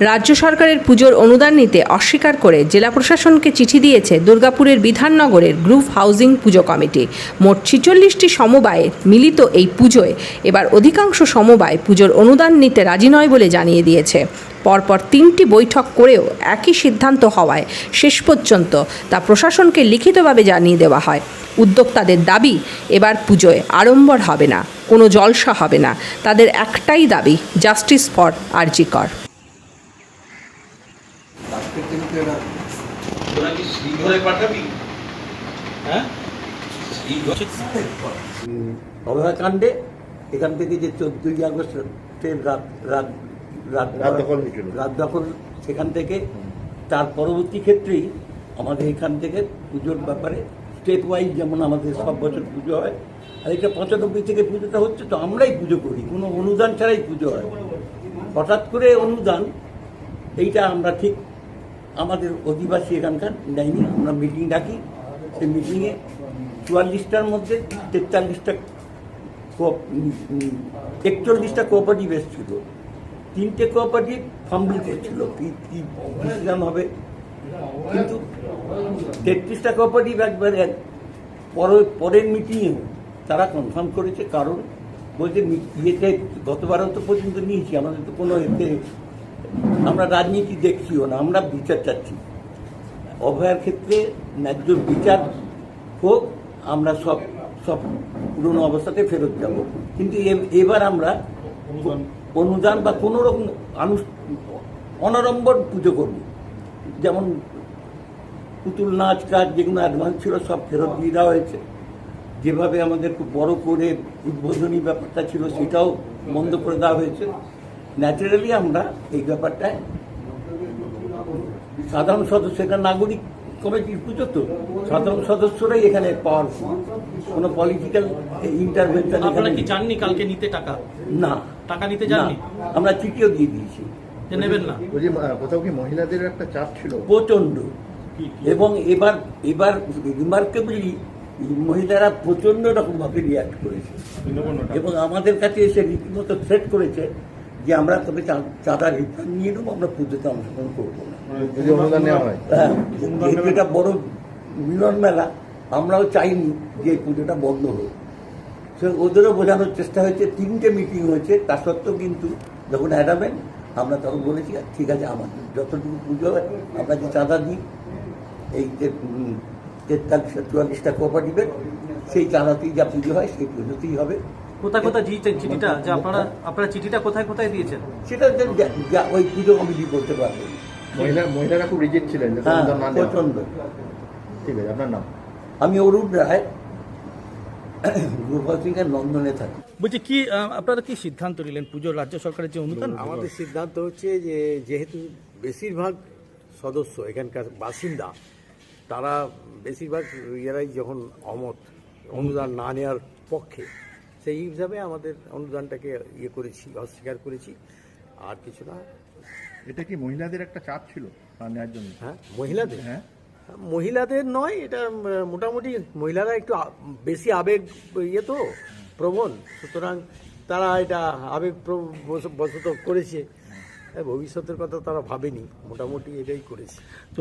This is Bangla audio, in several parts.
রাজ্য সরকারের পুজোর অনুদান নিতে অস্বীকার করে জেলা প্রশাসনকে চিঠি দিয়েছে দুর্গাপুরের বিধাননগরের গ্রুপ হাউজিং পুজো কমিটি। মোট ছিচল্লিশটি সমবায়ে মিলিত এই পুজোয় এবার অধিকাংশ সমবায় পুজোর অনুদান নিতে রাজি নয় বলে জানিয়ে দিয়েছে। পরপর তিনটি বৈঠক করেও একই সিদ্ধান্ত হওয়ায় শেষ পর্যন্ত তা প্রশাসনকে লিখিতভাবে জানিয়ে দেওয়া হয়। উদ্যোক্তাদের দাবি, এবার পুজোয় আড়ম্বর হবে না, কোনো জলসা হবে না। তাদের একটাই দাবি, জাস্টিস ফর আরজিকর আজকে কিন্তু এরা তোরা পাঠাবি? হ্যাঁ? অভয়াকাণ্ডে এখান থেকে যে চোদ্দই আগস্টের রাত রাত রাত রাত দখল হয়েছিল। রাত দখল সেখান থেকে। তার পরবর্তী ক্ষেত্রেই আমাদের এখান থেকে পুজোর ব্যাপারে স্টেট ওয়াইজ যেমন আমাদের সব বছর পুজো হয় আর এটা পঁচানব্বই থেকে পুজোটা হচ্ছে তো আমরাই পুজো করি কোনো অনুদান ছাড়াই পুজো হয়। হঠাৎ করে অনুদান এইটা আমরা ঠিক আমাদের অধিবাসী এখানকার নেয়নি আমরা মিটিং ডাকি। সেই মিটিংয়ে চুয়াল্লিশটার মধ্যে তেতাল্লিশটা একচল্লিশটা কোঅপারেটিভ এসেছিল। তিনটে কোঅপারেটিভ ফাম্বল করছিল, কি ডিসিশন হবে। কিন্তু তেত্রিশটা কোঅপারেটিভ একবারে এক- পরের পরের মিটিংয়ে তারা কনফার্ম করেছে, কারণ বলছে, ইয়েতে গতবারও তো পর্যন্ত নিয়েছি, আমাদের তো কোনো এতে আমরা রাজনীতি দেখছিও না, আমরা বিচার চাচ্ছি। অভয়ার ক্ষেত্রে ন্যায্য বিচার হোক, আমরা সব সব পুরনো অবস্থাতে ফেরত যাব। কিন্তু এবার আমরা অনুদান বা কোনো রকম আনুষ, অনাড়ম্বর পুজো করব। যেমন পুতুল নাচ কাজ যেগুলো অ্যাডভান্স ছিল, সব ফেরত দিয়ে দেওয়া হয়েছে। যেভাবে আমাদের খুব বড় করে উদ্বোধনী ব্যাপারটা ছিল, সেটাও বন্ধ করে দেওয়া হয়েছে। ন্যাচারালি আমরা এই ব্যাপারটায় সাধারণ সদস্য এটা নাগরিক কমিটির পুজো তো সাধারণ সদস্যরাই এখানে পাওয়ারফুল কোনো পলিটিক্যাল ইন্টারভেনশন আপনারা কি জাননি কালকে নিতে টাকা? না। টাকা নিতে না, যাননি আমরা চিঠিও দিয়ে দিয়েছি। যে নেবেন না। কোথাও কি মহিলাদের একটা চাপ ছিল? প্রচণ্ড এবং এবার এবার রিমার্কেবলি মহিলারা প্রচণ্ড রকম ভাবে রিয়াক্ট করেছে এবং আমাদের কাছে এসে রীতিমতো থ্রেট করেছে। যে আমরা তবে চা- চাঁদা রিটার্ন নিয়ে নেব আমরা পুজোতে অংশগ্রহণ করব না। হয়। হ্যাঁ, এটা বড় মিলন মেলা আমরাও চাইনি যে এই পুজোটা বন্ধ হোক। সে ওদেরও বোঝানোর চেষ্টা হয়েছে তিনটে মিটিং হয়েছে তা সত্ত্বেও কিন্তু যখন অ্যাডামেন আমরা তখন বলেছি ঠিক আছে আমাদের যতটুকু পুজো হয় আমরা যে চাঁদা দিই এই যে উম, তেতাল্লিশ চুয়াল্লিশটা কোঅপারেটিভের সেই চাঁদাতেই যা পুজো হয় সেই পুজোতেই হবে। কোথায় কোথায় দিয়েছেন চিঠিটা? যে আপনারা আপনারা চিঠিটা কোথায় কোথায় দিয়েছেন? সেটা ওই পুজো কমিটি করতে পারবে। মহিলা মহিলারা খুব রিজেক্ট ছিলেন হ্যাঁ। প্রচণ্ড ঠিক আছে আপনার নাম? আমি অরুণ রায় গ্রুপ হাউসিংয়ের নন্দনে থাকি। বলছি কি আপনারা কি সিদ্ধান্ত নিলেন? পুজোর রাজ্য সরকারের যে অনুদান? আমাদের সিদ্ধান্ত হচ্ছে যে যেহেতু বেশিরভাগ সদস্য এখানকার বাসিন্দা তারা বেশিরভাগ ইয়েরাই যখন অমত অনুদান না নেওয়ার পক্ষে সেই হিসাবে আমাদের অনুদানটাকে ইয়ে করেছি অস্বীকার করেছি। আর কিছু না। এটা কি মহিলাদের একটা চাপ ছিল নেওয়ার জন্য? হ্যাঁ মহিলাদের? হ্যাঁ। মহিলাদের নয় এটা মোটামুটি মহিলারা একটু বেশি আবেগ ইয়ে তো প্রবণ। সুতরাং তারা এটা আবেগ বসত বশত করেছে। হ্যাঁ, ভবিষ্যতের কথা তারা ভাবেনি মোটামুটি এটাই করেছে। তো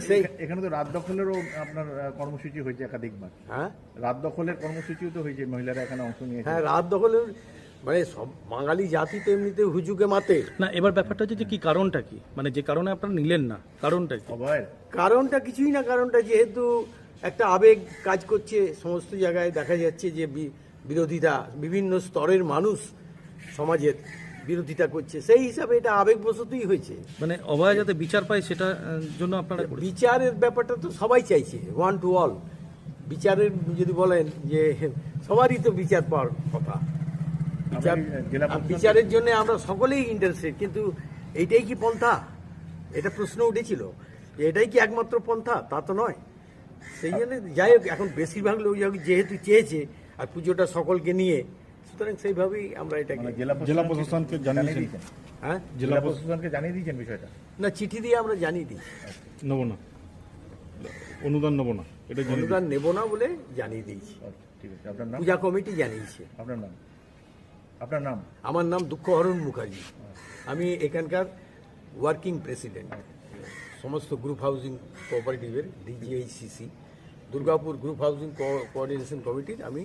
সেই এখানে তো রাত দখলেরও আপনার কর্মসূচি হয়েছে একাধিকবার। হ্যাঁ? রাত দখলের কর্মসূচিও তো হয়েছে মহিলারা এখানে অংশ নিয়েছে। হ্যাঁ রাত দখলের মানে সব বাঙালি জাতি তো এমনিতে হুজুকে মাতে। না এবার ব্যাপারটা হচ্ছে যে কি কারণটা কি? মানে যে কারণে আপনারা নিলেন না কারণটা কি? কারণটা কিছুই না কারণটা যেহেতু একটা আবেগ কাজ করছে সমস্ত জায়গায় দেখা যাচ্ছে যে বি- বিরোধিতা বিভিন্ন স্তরের মানুষ সমাজের বিরোধিতা করছে। সেই হিসাবে এটা আবেগ আবেগবশতই হয়েছে। মানে অভয় যাতে বিচার পায় সেটা জন্য আপনারা বিচারের ব্যাপারটা তো সবাই চাইছে ওয়ান টু অল বিচারের যদি বলেন যে সবারই তো বিচার পাওয়ার কথা। বিচার আর বিচারের জন্য আমরা সকলেই ইন্টারেস্টেড কিন্তু এইটাই কি পন্থা? এটা প্রশ্ন উঠেছিল। এটাই কি একমাত্র পন্থা? তা তো নয়। সেই জন্য যাই হোক এখন বেশিরভাগ লোক যেহেতু চেয়েছে আর পুজোটা সকলকে নিয়ে সুতরাং সেইভাবেই আমরা এটাকে মানে জেলা প্রশাসনকে জানিয়ে দিয়েছেন। হ্যাঁ? জেলা প্রশাসনকে জানিয়ে দিয়েছেন বিষয়টা? না চিঠি দিয়ে আমরা জানিয়ে দিই। নেব না। অনুদান নেব না। এটা অনুদান নেব না বলে জানিয়ে দিয়েছি। আচ্ছা, ঠিক আছে। আপনার নাম? পূজা কমিটি জানিয়েছে। আপনার নাম? আপনার নাম? আমার নাম দুঃখহরণ মুখার্জি। আমি এখানকার ওয়ার্কিং প্রেসিডেন্ট সমস্ত group housing কোঅপারেটিভের DGHCC Durgapur group housing coordination কমিটির আমি